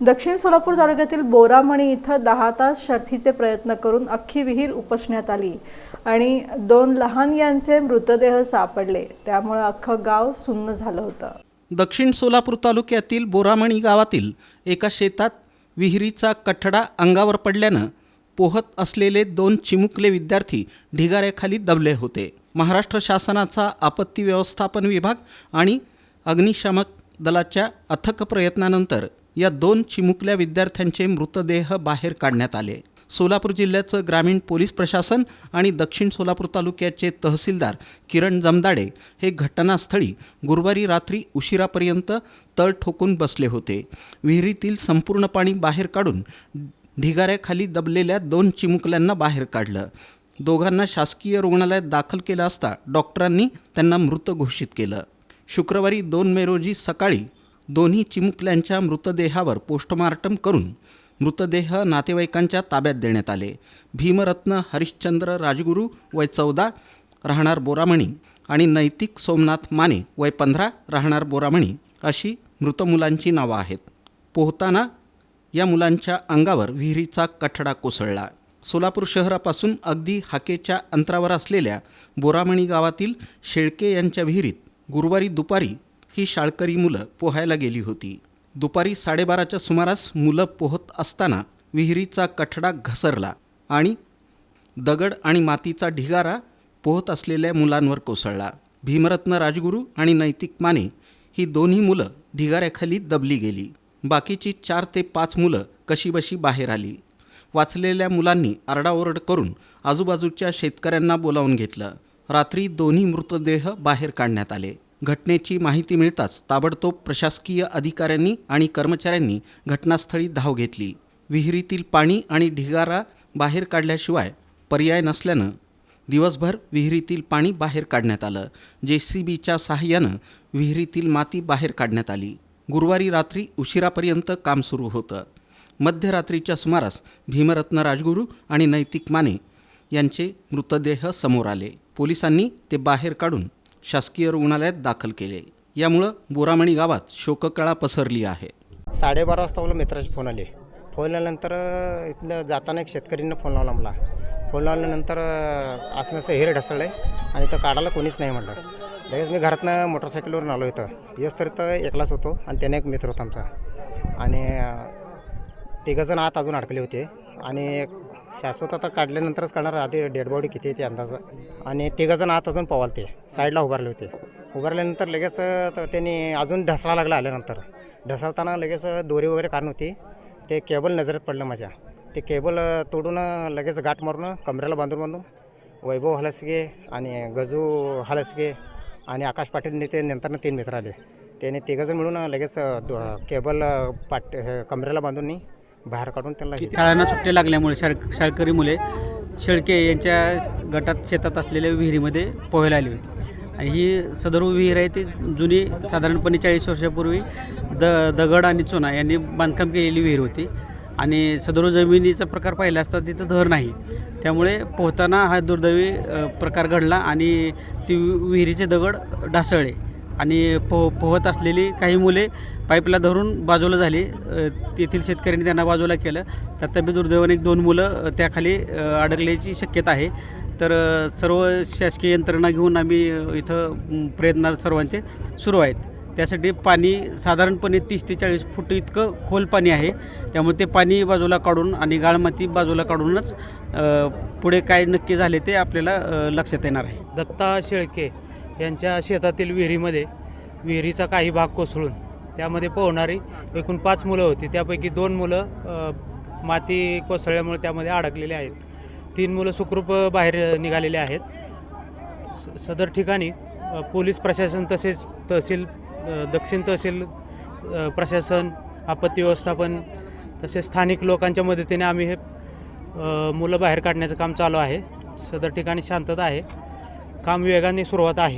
दक्षिण सोलापूर तालुक्यातील बोरामणी इथं दहा तास शर्थीचे प्रयत्न करून अख्खी विहीर उपसण्यात आली आणि दोन लहान यांचे मृतदेह सापडले. त्यामुळे अख्खं गाव सुन्न झालं होतं. दक्षिण सोलापूर तालुक्यातील बोरामणी गावातील एका शेतात विहिरीचा कठडा अंगावर पडल्यानं पोहत असलेले दोन चिमुकले विद्यार्थी ढिगाऱ्याखाली दबले होते. महाराष्ट्र शासनाचा आपत्ती व्यवस्थापन विभाग आणि अग्निशामक दलाच्या अथक प्रयत्नानंतर या दोन चिमुकल्या विद्यार्थ्यांचे मृतदेह बाहेर काढण्यात आले. सोलापूर जिल्ह्याचं ग्रामीण पोलीस प्रशासन आणि दक्षिण सोलापूर तालुक्याचे तहसीलदार किरण जमदाडे हे घटनास्थळी गुरुवारी रात्री उशिरापर्यंत तळ ठोकून बसले होते. विहिरीतील संपूर्ण पाणी बाहेर काढून ढिगाऱ्याखाली दबलेल्या दोन चिमुकल्यांना बाहेर काढलं. दोघांना शासकीय रुग्णालयात दाखल केलं असता डॉक्टरांनी त्यांना मृत घोषित केलं. शुक्रवारी दोन मे रोजी सकाळी दोन्ही चिमुकल्यांच्या मृतदेहावर पोस्टमार्टम करून मृतदेह नातेवाईकांच्या ताब्यात देण्यात आले. भीमरत्न हरिश्चंद्र राजगुरू वय चौदा राहणार बोरामणी आणि नैतिक सोमनाथ माने वय पंधरा राहणार बोरामणी अशी मृत मुलांची नावं आहेत. पोहताना या मुलांच्या अंगावर विहिरीचा कठडा कोसळला. सोलापूर शहरापासून अगदी हाकेच्या अंतरावर असलेल्या बोरामणी गावातील शेळके यांच्या विहिरीत गुरुवारी दुपारी ही शाळकरी मुलं पोहायला गेली होती. दुपारी साडेबाराच्या सुमारास मुलं पोहत असताना विहिरीचा कठडा घसरला आणि दगड आणि मातीचा ढिगारा पोहत असलेल्या मुलांवर कोसळला. भीमरत्न राजगुरू आणि नैतिक माने ही दोन्ही मुलं ढिगाऱ्याखाली दबली गेली. बाकीची चार ते पाच मुलं कशीबशी बाहेर आली. वाचलेल्या मुलांनी आरडाओरड करून आजूबाजूच्या शेतकऱ्यांना बोलावून घेतलं. रात्री दोन्ही मृतदेह बाहेर काढण्यात आले. घटनेची माहिती मिळताच ताबडतोब प्रशासकीय अधिकाऱ्यांनी आणि कर्मचाऱ्यांनी घटनास्थळी धाव घेतली. विहिरीतील पाणी आणि ढिगारा बाहेर काढल्याशिवाय पर्याय नसल्यानं दिवसभर विहिरीतील पाणी बाहेर काढण्यात आलं. जे सी बीच्या सहाय्यानं विहिरीतील माती बाहेर काढण्यात आली. गुरुवारी रात्री उशिरापर्यंत काम सुरू होतं. मध्यरात्रीच्या सुमारास भीमरत्न राजगुरू आणि नैतिक माने यांचे मृतदेह समोर आले. पोलिसांनी ते बाहेर काढून शासकीय रुग्णालयात दाखल केले. यामुळं बोरामणी गावात शोककळा पसरली आहे. साडेबारा वाजता मला मित्राचे फोन आले. फोन आल्यानंतर इथलं जाताना एक शेतकरीनं फोन लावला मला. फोन लावल्यानंतर अ, असं असं हेर ढसळलं आहे आणि तर काढायला कोणीच नाही म्हटलं. लगेच मी घरातनं मोटरसायकलवरून आलो इथं. यस तर इथं एकलाच होतो आणि त्याने एक मित्र होता आमचा. आणि अ, तिघंजण आत अजून अडकले होते. आणि शाश्वत आता काढल्यानंतरच काढणार आधी डेड बॉडी किती आहे ते अंदाज आणि तिघंजण आत अजून पवालते. साईडला उभारले होते. उभारल्यानंतर लगेच तर त्यांनी अजून ढसळा लागला आल्यानंतर. ढसळताना लगेच दोरी वगैरे काढून होती. ते केबल नजरेत पडलं माझ्या. ते केबल तोडून लगेच गाठ मारून कमऱ्याला बांधून बांधून वैभव हलसगे आणि गजू हलसगे आणि आकाश पाटील ते नंतर तीन मित्र आले. त्याने तिघंजण मिळून लगेच दो- केबल पाट हे बांधून बाहेर काढून त्यांना हे- शाळांना सुट्ट्या लागल्यामुळे शाळ शाळकरी मुले शेळके यांच्या गटात शेतात असलेल्या विहिरीमध्ये पोहायला आली होती. आणि ही सदर विहीर आहे ती जुनी साधारणपणे चाळीस वर्षापूर्वी द दगड आणि चुना यांनी बांधकाम केलेली विहीर होती. आणि सदर जमिनीचा प्रकार पाहिला असता तिथं धर नाही. त्यामुळे पोहताना हा दुर्दैवी अ, प्रकार घडला आणि ती विहिरीचे दगड ढासळले. आणि पो पोहत असलेली काही मुले पाईपला धरून बाजूला झाली. तेथील शेतकऱ्यांनी त्यांना बाजूला केलं. त्यात दुर्दैवाने एक दोन मुलं त्याखाली अडकल्याची शक्यता आहे. तर सर्व शासकीय यंत्रणा घेऊन आम्ही इथं प्रयत्न सर्वांचे सुरू आहेत. त्यासाठी पाणी साधारणपणे तीस ते चाळीस फूट इतकं खोल पाणी आहे. त्यामुळे ते पाणी बाजूला काढून आणि गाळमाती बाजूला काढूनच पुढे काय नक्की झाले ते आपल्याला लक्षात येणार आहे. दत्ता शेळके यांच्या शेतातील विहिरीमध्ये विहिरीचा काही भाग कोसळून त्यामध्ये पोहणारी एकूण पाच मुलं होती. त्यापैकी दोन मुलं माती कोसळल्यामुळे त्यामध्ये अडकलेले आहेत. तीन मुलं सुखरूप बाहेर निघालेले आहेत. स- सदर ठिकाणी पोलीस प्रशासन तसेच तहसील दक्षिण तहसील प्रशासन आपत्ती व्यवस्थापन तसेच स्थानिक लोकांच्या मदतीने आम्ही हे मुलं बाहेर काढण्याचं काम चालू आहे. सदर ठिकाणी शांतता आहे. काम वेगाने सुरुवात आहे.